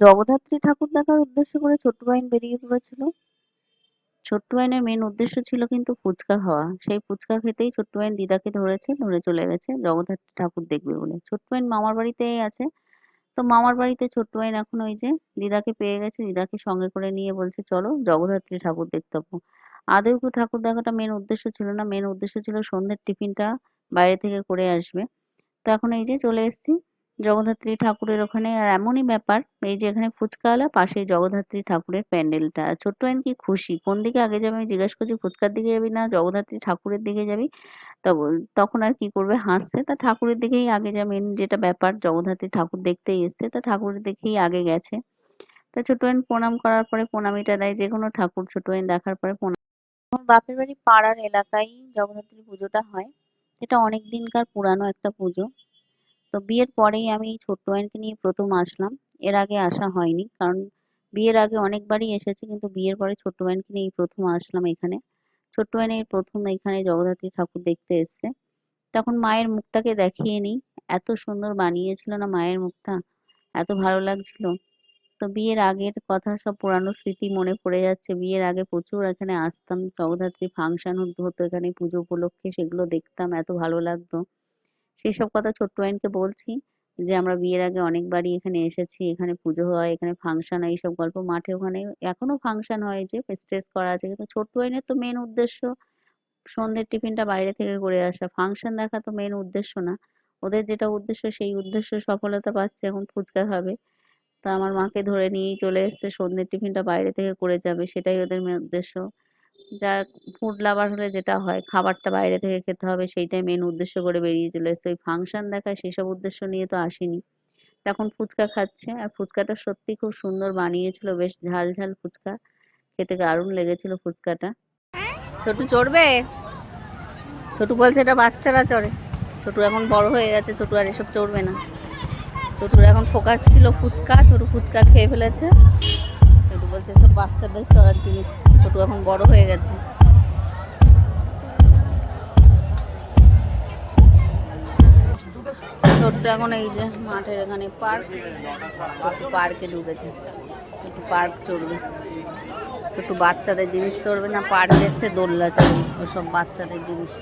জগদ্ধাত্রী ঠাকুর দেখার উদ্দেশ্য করে ছোট্ট বাইন বেরিয়ে পড়েছিল। ছোট্ট বাইনের মেন উদ্দেশ্য ছিল কিন্তু ফুচকা খাওয়া। সেই ফুচকা খেতেই ছোট্ট বাইন দিদাকে ধরেছে, ধরে চলে গেছে। জগদ্ধাত্রী ঠাকুর দেখবে বলে। ছোট্ট বাইন মামার বাড়িতেই আছে। তো মামার বাড়িতে ছোট্ট বাইন এখন ওই যে দিদাকে পেয়ে গেছে। দিদাকে সঙ্গে করে নিয়ে বলছে, চলো জগদ্ধাত্রী ঠাকুর দেখতে যাব। আদৌ কি ঠাকুর দেখাটা মেন উদ্দেশ্য ছিল না। মেন উদ্দেশ্য ছিল সন্ধ্যের টিফিনটা বাইরে থেকে করে আসবে। তো এখন এই যে চলে এসেছি। জগদ্ধাত্রী ঠাকুরের ওখানে। আর এমনই ব্যাপার, এই যে এখানে ফুচকাওয়ালা, পাশেই জগদ্ধাত্রী ঠাকুরের প্যান্ডেলটা। ছোট্ট বাইন কি খুশি, কোন দিকে আগে যাবে আমি জিজ্ঞাসা করছি, ফুচকার দিকে যাবি না জগদ্ধাত্রী ঠাকুরের দিকে যাবি? তখন আর কি করবে, হাসছে। তা ঠাকুরের দিকেই আগে যা মেন যেটা ব্যাপার, জগদ্ধাত্রী ঠাকুর দেখতেই এসছে। তা ঠাকুরের দিকেই আগে গেছে। তা ছোট বাইন প্রণাম করার পরে প্রণামীটা দেয় যে কোনো ঠাকুর ছোট বাইন দেখার পরে প্রণাম। বাপের বাড়ি পাড়ার এলাকায় জগদ্ধাত্রী পুজোটা হয়। এটা অনেক দিনকার পুরানো একটা পুজো। তো বিয়ের পরেই আমি ছোট্ট বাইনকে নিয়ে প্রথম আসলাম। এর আগে আসা হয়নি, কারণ বিয়ের আগে অনেকবারই এসেছি, কিন্তু বিয়ের পরে ছোট্ট বাইনকে নিয়ে প্রথম আসলাম এখানে। ছোট্ট বাইন এই প্রথম এখানে জগদ্ধাত্রী ঠাকুর দেখতে এসছে। তখন মায়ের মুখটাকে দেখিয়ে নিই। এত সুন্দর বানিয়েছিল না মায়ের মুখটা? এত ভালো লাগছিল? তো বিয়ের আগের কথা সব পুরানো স্মৃতি মনে পড়ে যাচ্ছে। বিয়ের আগে প্রচুর এখানে আসতাম। জগদ্ধাত্রী ফাংশন হতো, এখানে পুজো উপলক্ষে সেগুলো দেখতাম, এত ভালো লাগতো। সেসব কথা ছোট্ট আইনকে বলছি যে, আমরা বিয়ের আগে অনেকবারই এখানে এসেছি, এখানে পুজো হয়, এখানে ফাংশন হয়, এইসব গল্প মাঠে ওখানে এখনও ফাংশন হয় যে স্টেজ করা আছে। কিন্তু ছোট্ট আইনের তো মেন উদ্দেশ্য সন্ধ্যের টিফিনটা বাইরে থেকে করে আসা। ফাংশন দেখা তো মেন উদ্দেশ্য না। ওদের যেটা উদ্দেশ্য সেই উদ্দেশ্য সফলতা পাচ্ছে এখন ফুচকা খাবে। তা আমার মাকে ধরে নিয়েই চলে এসছে, সন্ধ্যের টিফিনটা বাইরে থেকে করে যাবে, সেটাই ওদের উদ্দেশ্য। যার ফুড লাভার হলে যেটা হয়, খাবারটা বাইরে থেকে খেতে হবে, সেইটাই মেন উদ্দেশ্য করে বেরিয়ে চলে এসছে। ওই ফাংশন দেখায় সেসব উদ্দেশ্য নিয়ে তো আসেনি। তখন ফুচকা খাচ্ছে, আর ফুচকাটা সত্যি খুব সুন্দর বানিয়েছিল, বেশ ঝাল ঝাল ফুচকা। খেতে দারুণ লেগেছিল ফুচকাটা। ছোটু চড়বে? ছোটু বলছে, এটা বাচ্চারা চড়ে। ছোটু এখন বড় হয়ে গেছে, ছোটু আর এসব চড়বে না। ছোটুর এখন ফোকাস ছিল ফুচকা, ছোটু ফুচকা খেয়ে ফেলেছে। বলছে সব বাচ্চাদের চড়ার জিনিস, ছোটু এখন বড় হয়ে গেছে। ছোট্ট এখন এই যে মাঠের এখানে পার্ক, ছোট্ট পার্কে ঢুকেছে। একটু পার্ক চড়বে। ছোট্ট বাচ্চাদের জিনিস চড়বে না, পার্ক এসে দোলনা চড়বে, ওসব বাচ্চাদের জিনিস।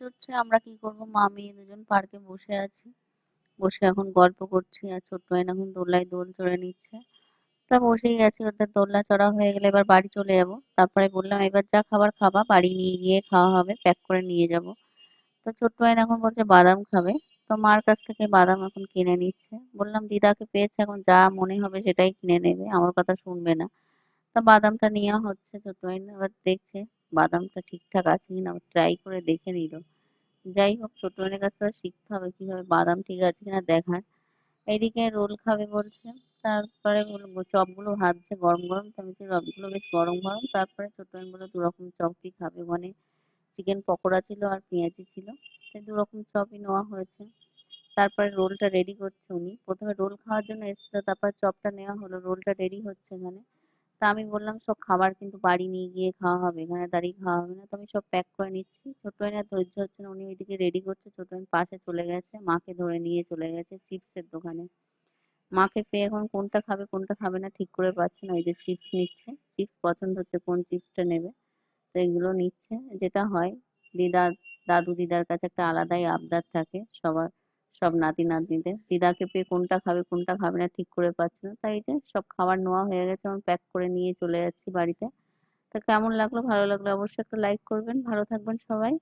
চড়ছে আমরা কি করব? মা মেয়ে দুজন পার্কে বসে আছি। বসে এখন গল্প করছি আর ছোট্ট আইন এখন দোলনায় দোল চড়ে নিচ্ছে। তা বসেই আছি, ওদের দোলনা চড়া হয়ে গেলে এবার বাড়ি চলে যাব। তারপরে বললাম, এবার যা খাবার খাবা, বাড়ি নিয়ে গিয়ে খাওয়া হবে, প্যাক করে নিয়ে যাব। তো ছোট্ট আইন এখন বলছে, বাদাম খাবে? তো মার কাছ থেকে বাদাম এখন কিনে নিচ্ছে। বললাম, দিদাকে পেয়েছে, এখন যা মনে হবে সেটাই কিনে নেবে, আমার কথা শুনবে না। তা বাদামটা নেওয়া হচ্ছে ছোট আইন এবার দেখছে বাদামটা ঠিকঠাক আছে কিনা ট্রাই করে দেখে নিল। যাই হোক, ছোট বোনের কাছ থেকে শিখতে হবে কীভাবে বাদাম ঠিক আছে কিনা দেখার। এইদিকে রোল খাবে বলছে, তারপরে চপগুলো ভাজছে গরম গরম, তো আমি বলছি, চপগুলো বেশ গরম গরম। তারপরে ছোট বলল, দু রকম চপই খাবে? মানে চিকেন পকোড়া ছিল আর পেঁয়াজি ছিল। সেই দু রকম চপই নেওয়া হয়েছে। তারপরে রোলটা রেডি করছে উনি। প্রথমে রোল খাওয়ার জন্য এসেছিল, তারপর চপটা নেওয়া হলো। রোলটা রেডি হচ্ছে এখানে। তা আমি বললাম, সব খাবার কিন্তু বাড়ি নিয়ে গিয়ে খাওয়া হবে, এখানে দাঁড়িয়ে খাওয়া হবে না। তো আমি সব প্যাক করে নিচ্ছি। ছোট আর ধৈর্য হচ্ছে না, উনি ওইদিকে রেডি করছে। ছোট পাশে চলে গেছে, মাকে ধরে নিয়ে চলে গেছে চিপসের দোকানে। মাকে পেয়ে এখন কোনটা খাবে কোনটা খাবে না ঠিক করে পাচ্ছে না, ওই যে চিপস নিচ্ছে। চিপস পছন্দ হচ্ছে কোন চিপসটা নেবে, তো এগুলো নিচ্ছে। যেটা হয়, দিদার, দাদু দিদার কাছে একটা আলাদাই আবদার থাকে সবার। সব নাতি নাতনিদের। দিদাকে পেয়ে কোনটা খাবে কোনটা খাবে না ঠিক করে পাচ্ছে না। তাই যে সব খাবার নেওয়া হয়ে গেছে আমি প্যাক করে নিয়ে চলে যাচ্ছি বাড়িতে। তা কেমন লাগল? ভালো লাগল অবশ্যই একটা লাইক করবেন। ভালো থাকবেন সবাই।